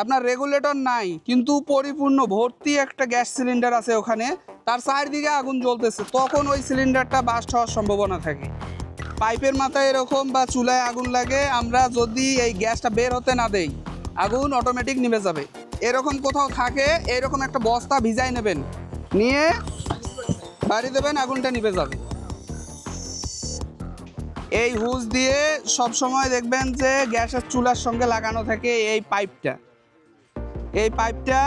আপনার রেগুলেটর নাই, কিন্তু পরিপূর্ণ ভর্তি একটা গ্যাস সিলিন্ডার আছে ওখানে, তার চারদিকে আগুন জ্বলতেছে, তখন ওই সিলিন্ডারটা বাস্ট হওয়ার সম্ভাবনা থাকে। পাইপের মাথায় এরকম বা চুলায় আগুন লাগে, আমরা যদি এই গ্যাসটা বের হতে না দেই, আগুন অটোমেটিক নিভে যাবে। এরকম কোথাও থাকে, এরকম একটা বস্তা ভিজাই নেবেন, নিয়ে বাড়ি দেবেন, আগুনটা নিভে যাবে। এই হুজ দিয়ে সব সময় দেখবেন যে গ্যাসের চুলার সঙ্গে লাগানো থাকে এই পাইপটা। এই পাইপটা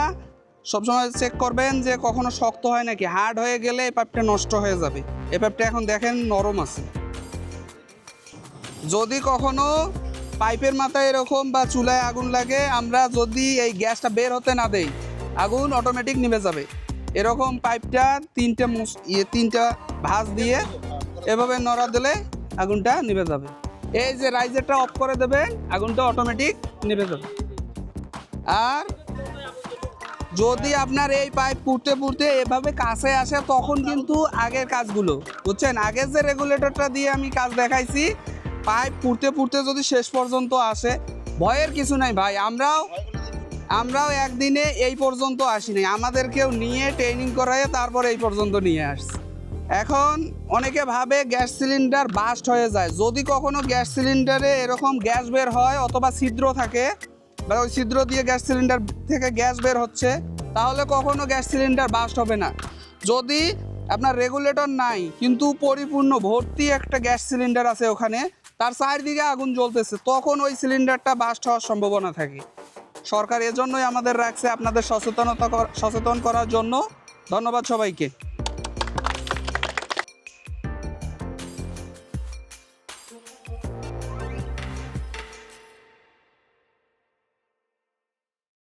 সবসময় চেক করবেন যে কখনো শক্ত হয় নাকি। হার্ড হয়ে গেলে এই পাইপটা নষ্ট হয়ে যাবে। এই পাইপটা এখন দেখেন নরম আছে। যদি কখনো পাইপের মাথায় এরকম বা চুলায় আগুন লাগে, আমরা যদি এই গ্যাসটা বের হতে না দেই, আগুন অটোমেটিক নিভে যাবে। এরকম পাইপটা তিনটে ইয়ে তিনটা ভাঁজ দিয়ে এভাবে নড়া দিলে আগুনটা নিভে যাবে। এই যে রাইজারটা অফ করে দেবেন, আগুনটা অটোমেটিক নিভে যাবে। আর যদি আপনার এই পাইপ পুড়তে পুড়তে এভাবে কাছে আসে, তখন কিন্তু আগের কাজগুলো, বুঝছেন? আগের যে রেগুলেটরটা দিয়ে আমি কাজ দেখাইছি পাইপ পুড়তে পুড়তে যদি শেষ পর্যন্ত আসে, ভয়ের কিছু নাই ভাই, আমরাও আমরাও একদিনে এই পর্যন্ত আসিনি আমাদেরকেও নিয়ে ট্রেনিং করায় তারপর এই পর্যন্ত নিয়ে আসছি। এখন অনেকে ভাবে গ্যাস সিলিন্ডার বাস্ট হয়ে যায়। যদি কখনো গ্যাস সিলিন্ডারে এরকম গ্যাস বের হয় অথবা ছিদ্র থাকে, বা ওই ছিদ্র দিয়ে গ্যাস সিলিন্ডার থেকে গ্যাস বের হচ্ছে তাহলে কখনো গ্যাস সিলিন্ডার বাস্ট হবে না। যদি আপনার রেগুলেটর নাই, কিন্তু পরিপূর্ণ ভর্তি একটা গ্যাস সিলিন্ডার আছে ওখানে, তার চারদিকে আগুন জ্বলতেছে, তখন ওই সিলিন্ডারটা বাস্ট হওয়ার সম্ভাবনা থাকে। সরকার এজন্যই আমাদের রাখছে আপনাদের সচেতনতা সচেতন করার জন্য। ধন্যবাদ সবাইকে।